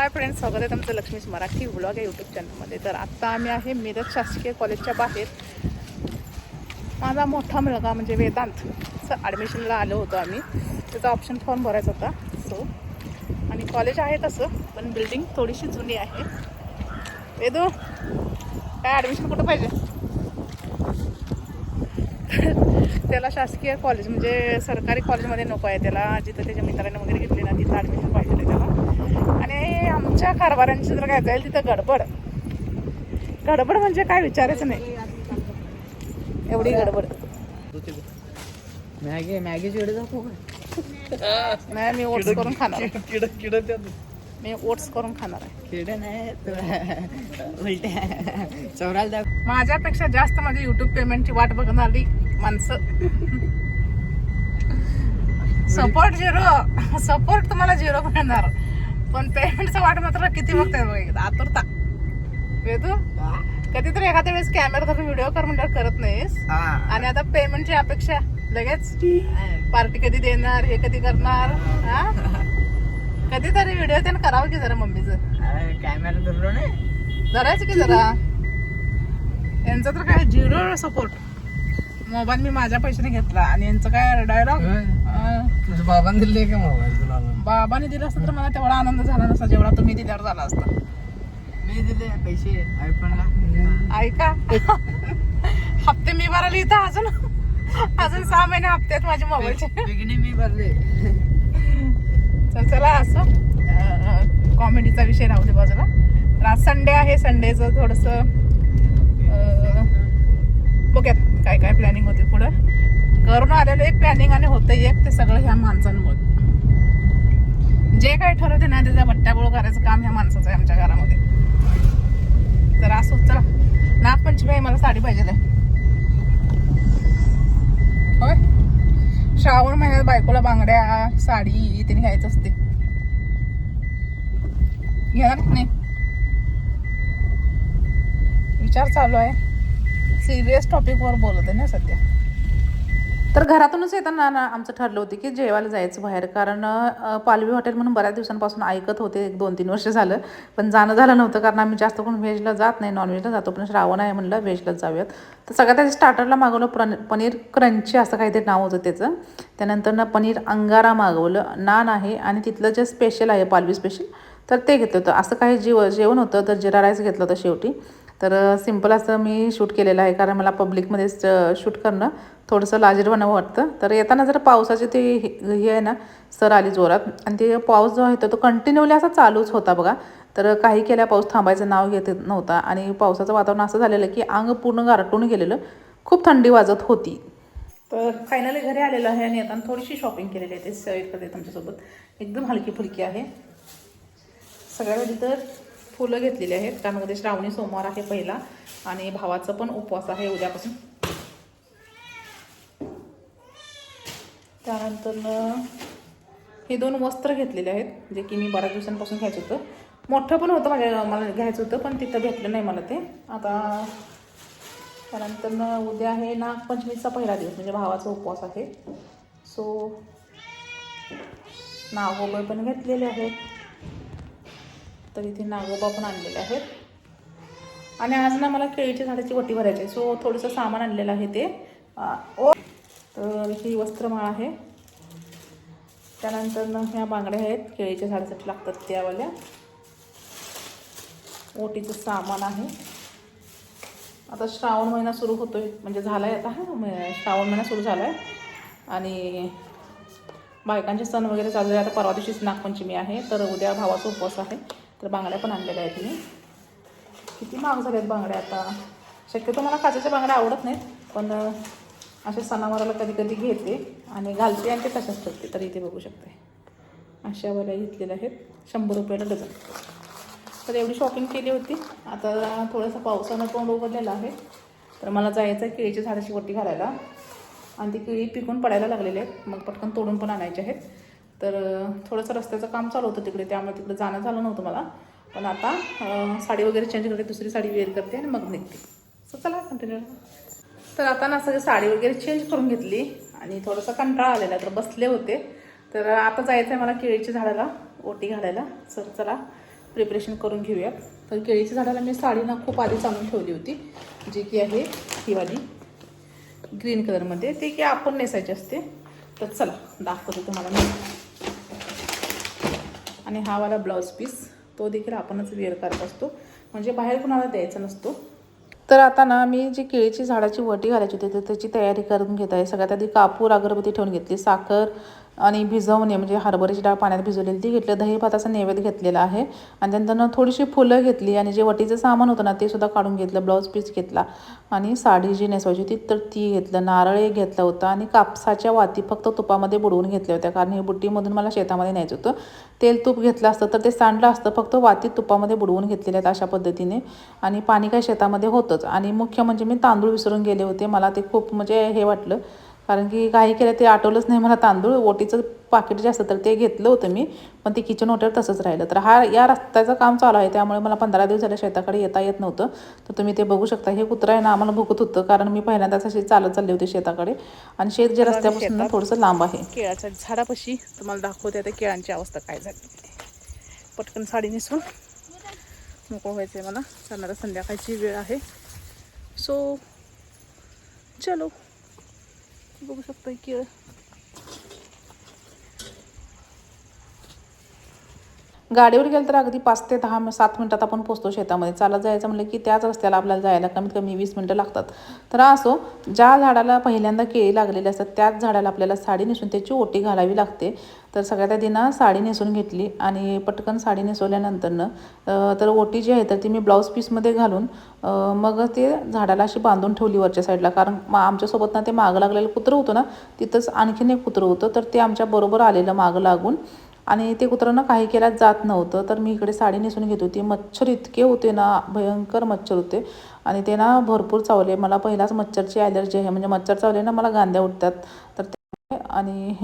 Hi friends स्वागत आहे तुमचं लक्ष्मीच मराठी ब्लॉग आहे यूट्यूब चॅनलमध्ये तर आत्ता आम्ही आहे मिरज शासकीय कॉलेजच्या बाहेर. माझा मोठा मुलगा म्हणजे वेदांत ॲडमिशनला आलो होतो आम्ही. त्याचा ऑप्शन फॉर्म भरायचा होता. सो आणि कॉलेज आहे तसं पण बिल्डिंग थोडीशी जुनी आहे. वेदू काय ॲडमिशन कुठं पाहिजे? त्याला शासकीय कॉलेज म्हणजे सरकारी कॉलेजमध्ये नको आहे. त्याला जिथं त्याच्या मित्रांनी वगैरे घेतले ना तिथं ॲडमिशन पाहिजे आहे त्याला. आमच्या कारभारांची जर काय जाईल तिथं गडबड. गडबड म्हणजे काय विचारायचं नाही. एवढी गडबड. मॅगी मॅगीची वेळ दाखवू नाही मी ओट्स करून खाणार आहे. किड किड मी ओट्स करून खाणार आहे. किड नाही तुला उलट्या चौराला दाखव. माझ्यापेक्षा जास्त माझी युट्यूब पेमेंटची वाट बघणारी माणसं. सपोर्ट झिरो सपोर्ट तुम्हाला झिरो मिळणार. पण पेमेंटचं वाट मात्र किती बघताय आतुरता. वेदू कधीतरी एखाद्या वेळेस कॅमेरा धरून व्हिडिओ कर म्हणल्यावर करत नाहीस. आणि आता पेमेंटची अपेक्षा लगेच? पार्टी कधी देणार हे कधी करणार? हा? कधीतरी व्हिडिओ त्यानं करावं की जरा मम्मीचं? कॅमेरा धरलो नाही धरायचं की जरा? यांचं तर काय झिरो सपोर्ट मोबाईल मी माझ्या पैशाने घेतला. आणि यांचं काय डायलॉग तुझ्या बाबांनी दिले का मोबाईल तुला बाबाने दिला असतं तर मला तेवढा आनंद झाला नसता जेवढा तुम्ही दिल्यावर झाला असता. मी दिले पैसे. आयफोनला ऐका. हप्ते मी भरायला इथं अजून. अजून सहा महिने हप्ते आहेत माझ्या मोबाईलचे. बिगिनी मी भरले. तर चला असं. कॉमेडीचा विषय राहू दे बाजूला. तर आज संडे आहे. संडेचं थोडंसं बघूयात. काय काय प्लॅनिंग होते पुढं? करून आलेलं एक प्लॅनिंग आणि होतं एक ते सगळं ह्या माणसांमुळे. जे काही ठरवते ना त्याचा बट्ट्याबोळ करायचं काम ह्या माणसाचं आहे आमच्या घरामध्ये. तर असो चला. नागपंचमी आहे मला साडी पाहिजे होय? श्रावण महिन्यात बायकोला बांगड्या साडी तिने घ्यायचं असते. घेणार नाही? विचार चालू आहे. सिरियस टॉपिकवर बोलत आहे ना सध्या. तर घरातूनच येताना ना आमचं ठरलं होतं की जेवायला जायचं बाहेर. कारण पालवी हॉटेल म्हणून बऱ्याच दिवसांपासून ऐकत होते एक दोन तीन वर्ष झालं. पण जाणं झालं नव्हतं कारण आम्ही जास्त करून व्हेजला जात नाही नॉनव्हेजला जातो. पण श्रावण आहे म्हणलं व्हेजलाच जाऊयात. तर सगळ्यात आधी स्टार्टरला मागवलं प्रन पनीर क्रंची असं काहीतरी नाव होतं त्याचं. त्यानंतर ना पनीर अंगारा मागवलं नान आहे आणि तिथलं जे स्पेशल आहे पालवी स्पेशल तर ते घेतलं होतं. असं काही जीव जेवण होतं तर जिरा राईस घेतलं होतं शेवटी. तर सिंपल असं मी शूट केलेलं आहे. कारण मला पब्लिकमध्येच शूट करणं थोडंसं लाजीरवाणं वाटतं. तर येताना जर पावसाचे ते हे हे आहे ना सर आली जोरात. आणि ते पाऊस जो आहे तो कंटिन्युअली असा चालूच होता बघा. तर काही केल्या पाऊस थांबायचं नाव घेत नव्हता. आणि पावसाचं वातावरण असं झालेलं की अंग पूर्ण गारटून गेलेलं. खूप थंडी वाजत होती. तर फायनली घरी आलेलं आहे आणि येताना थोडीशी शॉपिंग केलेली आहे. ते शेअर करते तुमच्यासोबत एकदम हलकी फुलकी आहे सगळ्यात तर फुलं घेतलेली आहेत. त्यामध्ये श्रावणी सोमवार आहे पहिला आणि भावाचा पण उपवास आहे उद्यापासून. त्यानंतर हे दोन वस्त्र घेतलेले आहेत जे की मी बऱ्याच दिवसांपासून घ्यायचं होतं. मोठं पण होतं माझ्या मला घ्यायचं होतं पण तिथं भेटलं नाही मला ते. आता त्यानंतर उद्या आहे नागपंचमीचा पहिला दिवस म्हणजे भावाचा उपवास आहे. सो नागोबा पण घेतलेले आहेत. तर इथे नागोबा पण आणलेले आहेत. आणि आज ना मला केळीच्या झाडाची वटी भरायची आहे. सो थोडंसं सामान आणलेलं आहे ते. ओ तर ही वस्त्रमाळ आहे. त्यानंतर ना ह्या बांगड्या आहेत. केळीच्या झाडासाठी लागतात त्यावाल्या. ओटीचं सामान आहे. आता श्रावण महिना सुरू होतोय. म्हणजे झाला आहे आता हा श्रावण महिना सुरू झाला आहे आणि बायकांचे सण वगैरे चालू आहे आता परवा दिवशीच नागपंचमी आहे. तर उद्या भावाचा उपवास आहे. तर बांगड्या पण आणलेल्या आहेत मी. किती महाग झाल्या आहेत बांगड्या आता. शक्यतो मला काचेच्या बांगड्या आवडत नाहीत पण असे अशा सणावाराला कधी कधी घेते आणि घालते आणि ते तशाच ठेवते तर इथे बघू शकते. अशा वाल्या घेतलेल्या आहेत शंभर रुपयाला डझन. तर एवढी शॉपिंग केली होती. आता थोडंसं पावसानं तोंड उघडलेला आहे. तर मला जायचं आहे केळीच्या झाडाची वटी घालायला. आणि ती केळी पिकून पडायला लागलेली आहेत. मग पटकन तोडून पण आणायचे आहेत. तर थोडंसं रस्त्याचं काम चालू होतं तिकडे त्यामुळे तिकडे जाणं झालं नव्हतं मला. पण आता साडी वगैरे चेंज करते दुसरी साडी वेअर करते आणि मग निघते. सो चला कंटिन्यू तर आता ना सगळी साडी वगैरे चेंज करून घेतली आणि थोडासा कंटाळा आलेला तर बसले होते. तर आता जायचं आहे मला केळीच्या झाडाला ओटी घालायला. सर चला प्रिपरेशन करून घेऊयात. तर केळीच्या झाडाला मी साडी ना खूप आधीच आणून ठेवली होती जी की आहे ही वाली ग्रीन कलरमध्ये ते की आपण नेसायची असते. तर चला दाखवते तुम्हाला मी. आणि हा वाला ब्लाऊज पीस तो देखील आपणच वेअर करत असतो. म्हणजे बाहेर कुणाला द्यायचा नसतो. तर आता ना मी जी केळीची झाडाची वटी घालायची होती तर त्याची तयारी करून घेत आहे. सगळ्यात आधी कापूर अगरबत्ती ठेवून घेतली साखर आणि भिजवणे म्हणजे हरभऱ्याची डाळ पाण्यात भिजवलेली ती घेतलं दही भाताचा नैवेद्य घेतलेला आहे. आणि त्यानंतर थोडीशी फुलं घेतली आणि जे वटीचं सामान होतं ना ते सुद्धा काढून घेतलं ब्लाऊज पीस घेतला. आणि साडी जी नेसवायची होती तर ती घेतलं नारळ एक घेतला होता आणि कापसाच्या वाती फक्त तुपामध्ये बुडवून घेतल्या होत्या. कारण हे बुट्टीमधून मला शेतामध्ये न्यायचं होतं. तेल तूप घेतलं असतं तर ते सांडलं असतं फक्त वाती तुपामध्ये बुडवून घेतलेले आहेत अशा पद्धतीने. आणि पाणी काय शेतामध्ये होतंच. आणि मुख्य म्हणजे मी तांदूळ विसरून गेले होते. मला ते खूप म्हणजे हे वाटलं. कारण की काही केलं ते आठवलंच नाही मला तांदूळ. ओटीचं पाकिट जे असतं तर ते घेतलं होतं मी पण ते किचन ओट्यावर तसंच राहिलं. तर हा या रस्त्याचं काम चालू आहे त्यामुळे मला पंधरा दिवस झाले शेताकडे येता येत नव्हतं. तर तुम्ही ते बघू शकता. हे कुत्रं आहे ना आम्हाला भुकत होतं कारण मी पहिल्यांदाच अशी चालत चालले होते शेताकडे. आणि शेत जे रस्त्यापासून ना थोडंसं लांब आहे. केळाच्या झाडापाशी तुम्हाला दाखवते आता केळांची अवस्था काय झाली. पटकन साडी नेसून. मोकळं व्हायचं आहे मला. जाणारा संध्याकाळची वेळ आहे. सो चलो. बघू शकता केळ गाडीवर गेलं तर अगदी पाच ते दहा सात मिनटात आपण पोचतो शेतामध्ये. चालत जायचं म्हणलं की त्याच रस्त्याला आपल्याला जायला कमीत कमी वीस मिनटं लागतात. तर असो ज्या झाडाला पहिल्यांदा केळी लागलेली असतात त्याच झाडाला आपल्याला साडी नेसून त्याची ओटी घालावी लागते. तर सगळ्यात आधी ना साडी नेसून घेतली आणि पटकन साडी नेसवल्यानंतरनं तर ओटी जी आहे तर ती मी ब्लाऊज पीसमध्ये घालून मग ते झाडाला अशी बांधून ठेवली वरच्या साईडला. कारण मा आमच्यासोबत ना ते मागं लागलेलं कुत्रं होतं ना तिथंच आणखीन एक कुत्रं होतं. तर ते आमच्या बरोबर आलेलं मागं लागून आणि ते कुत्र्यांना काही केल्या जात नव्हतं. तर मी इकडे साडी नेसून घेत होती. मच्छर इतके होते ना भयंकर मच्छर होते. आणि ते ना भरपूर चावले. मला पहिलाच मच्छरची ॲलर्जी आहे. म्हणजे मच्छर चावले ना मला गांद्या उठतात तर ते आणि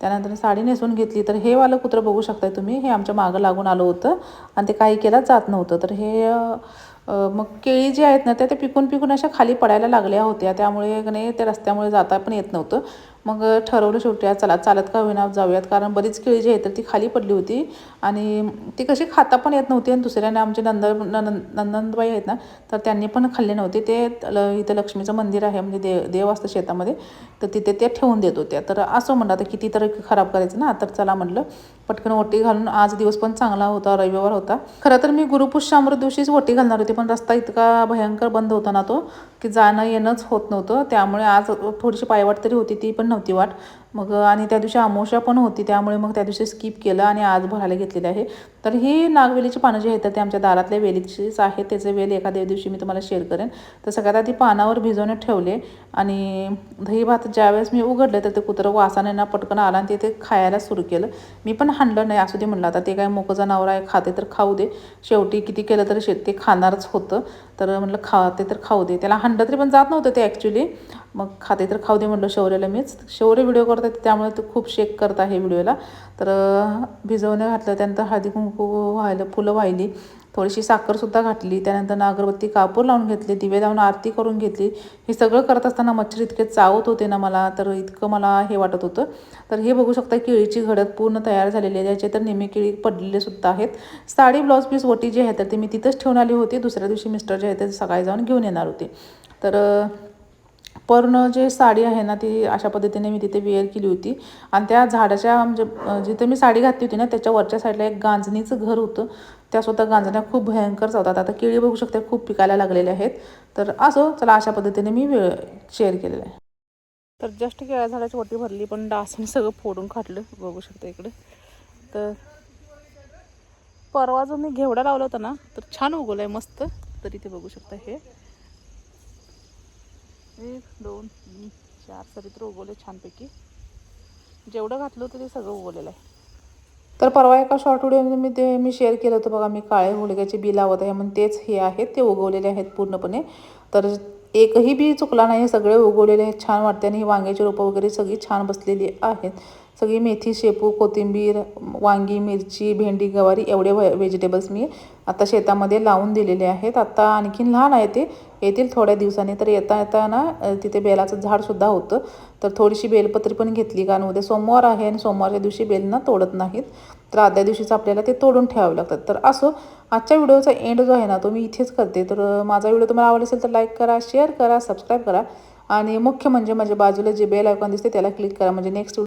त्यानंतर साडी नेसून घेतली. तर हे वालं कुत्रं बघू शकताय तुम्ही. हे आमच्या मागं लागून आलं होतं. आणि ते काही केलं जात नव्हतं. तर हे मग केळी जी आहेत ना त्या ते पिकून पिकून अशा खाली पडायला लागल्या होत्या. त्यामुळे की नाही त्या रस्त्यामुळे जाता पण येत नव्हतं. मग ठरवलं शेवटी आज चला चालत का होईना जाऊयात. कारण बरीच केळी जी आहे तर ती खाली पडली होती. आणि ती कशी खाता पण येत नव्हती आणि दुसऱ्याने आमचे नंद नंदनबाई आहेत ना तर त्यांनी पण खाल्ले नव्हते. ते ल- इथं लक्ष्मीचं मंदिर आहे म्हणजे दे देव असतं शेतामध्ये. तर तिथे ते ठेवून देत होत्या. तर असं म्हणलं आता किती तर खराब करायचं ना तर चला म्हटलं पटकन ओटी घालून आज दिवस पण चांगला होता रविवार होता. खरं तर मी गुरुपुष्य अमृत दिवशीच ओटी घालणार होती पण रस्ता इतका भयंकर बंद होता ना तो की जाणं येणंच होत नव्हतं. त्यामुळे आज थोडीशी पायवाट तरी होती ती पण नव्हती वाट. मग आणि त्या दिवशी अमोशा पण होती त्यामुळे मग त्या दिवशी स्किप केलं आणि आज भरायला घेतलेलं आहे. तर ही नागवेलीची पानं जी आहेत तर ते आमच्या दारातल्या वेलीचीच आहेत. त्याचे वेल एखाद्या दिवशी मी तुम्हाला शेअर करेन. तर सगळ्यात आधी पानावर भिजवून ठेवले आणि दही भात ज्यावेळेस मी उघडलं तर ते कुत्रं वासाने ना पटकन आला आणि ते ते खायला सुरू केलं. मी पण हाणलं नाही असू दे म्हणलं. आता ते काय मोकं जनावर आहे खाते तर खाऊ दे. शेवटी किती केलं तरी शेत ते खाणारच होतं. तर म्हटलं खाते तर खाऊ दे. त्याला हांडलं तरी पण जात नव्हतं ते ॲक्च्युली मग खाते तर खाऊ दे म्हटलं शौर्याला मीच. शौर्य व्हिडिओ करतात त्यामुळे तो खूप शेक करत आहे व्हिडिओला तर भिजवणं घातलं त्यानंतर हळदी कुंकू व्हायला फुलं वाहिली थोडीशी साखरसुद्धा घातली. त्यानंतर अगरबत्ती कापूर लावून घेतली दिवे लावून आरती करून घेतली. हे सगळं करत असताना मच्छर इतके चावत होते ना मला तर इतकं मला हे वाटत होतं. तर हे बघू शकता केळीची घडत पूर्ण तयार झालेली आहे. ज्याचे तर नेहमी केळी पडलेले सुद्धा आहेत. साडी ब्लाऊज पीस ओटी जे आहे तर ते मी तिथंच ठेवून आली होती. दुसऱ्या दिवशी मिस्टर जे आहे ते सकाळी जाऊन घेऊन येणार होते. तर पूर्ण जे साडी आहे ना ती अशा पद्धतीने मी तिथे वेअर केली होती. आणि त्या झाडाच्या म्हणजे जिथे मी साडी घातली होती ना त्याच्या वरच्या साईडला एक गांजणीचं घर होतं. त्या स्वतः गांजण्या खूप भयंकर चावतात. आता केळी बघू शकता खूप पिकायला लागलेले आहेत. तर असो चला अशा पद्धतीने मी वेळ शेअर केलेलं आहे. तर जस्ट केळ्या झाडाची वटी भरली पण डासून सगळं फोडून खाटलं बघू शकता इकडे. तर परवा जो मी घेवडा लावला होता ना तर छान उगवलं आहे मस्त. तर इथे बघू शकता हे. एक दोन तीन चार. सरित्र उगवले छानपैकी. जेवढं घातलं होतं ते सगळं उगवलेलं आहे. तर परवा एका शॉर्ट व्हिडिओमध्ये मी ते मी शेअर केलं होतं बघा मी काळे हुलग्याचे बी लावत आहे म्हणून तेच हे आहेत ते उगवलेले आहेत पूर्णपणे. तर एकही बी चुकला नाही सगळे उगवलेले आहेत छान वाटते आणि ही वांग्याची रोपं वगैरे सगळी छान बसलेली आहेत. सगळी मेथी शेपू कोथिंबीर वांगी मिरची भेंडी गवारी एवढे व्हेजिटेबल्स मी आता शेतामध्ये लावून दिलेले आहेत. आत्ता आणखीन लहान आहे ते येतील थोड्या दिवसांनी. तर येता येता ना तिथे बेलाचं झाडसुद्धा होतं. तर थोडीशी बेलपत्री पण घेतली कारण उद्या सोमवार आहे आणि सोमवारच्या दिवशी बेलना तोडत नाहीत. तर आदल्या दिवशीच आपल्याला ते तोडून ठेवावे लागतात. तर असो आजच्या व्हिडिओचा एंड जो आहे ना तो मी इथेच करते. तर माझा व्हिडिओ तुम्हाला आवडला असेल तर लाईक करा शेअर करा सबस्क्राईब करा. आणि मुख्य म्हणजे माझ्या बाजूला जे बेल आयकॉन दिसते त्याला क्लिक करा. म्हणजे नेक्स्ट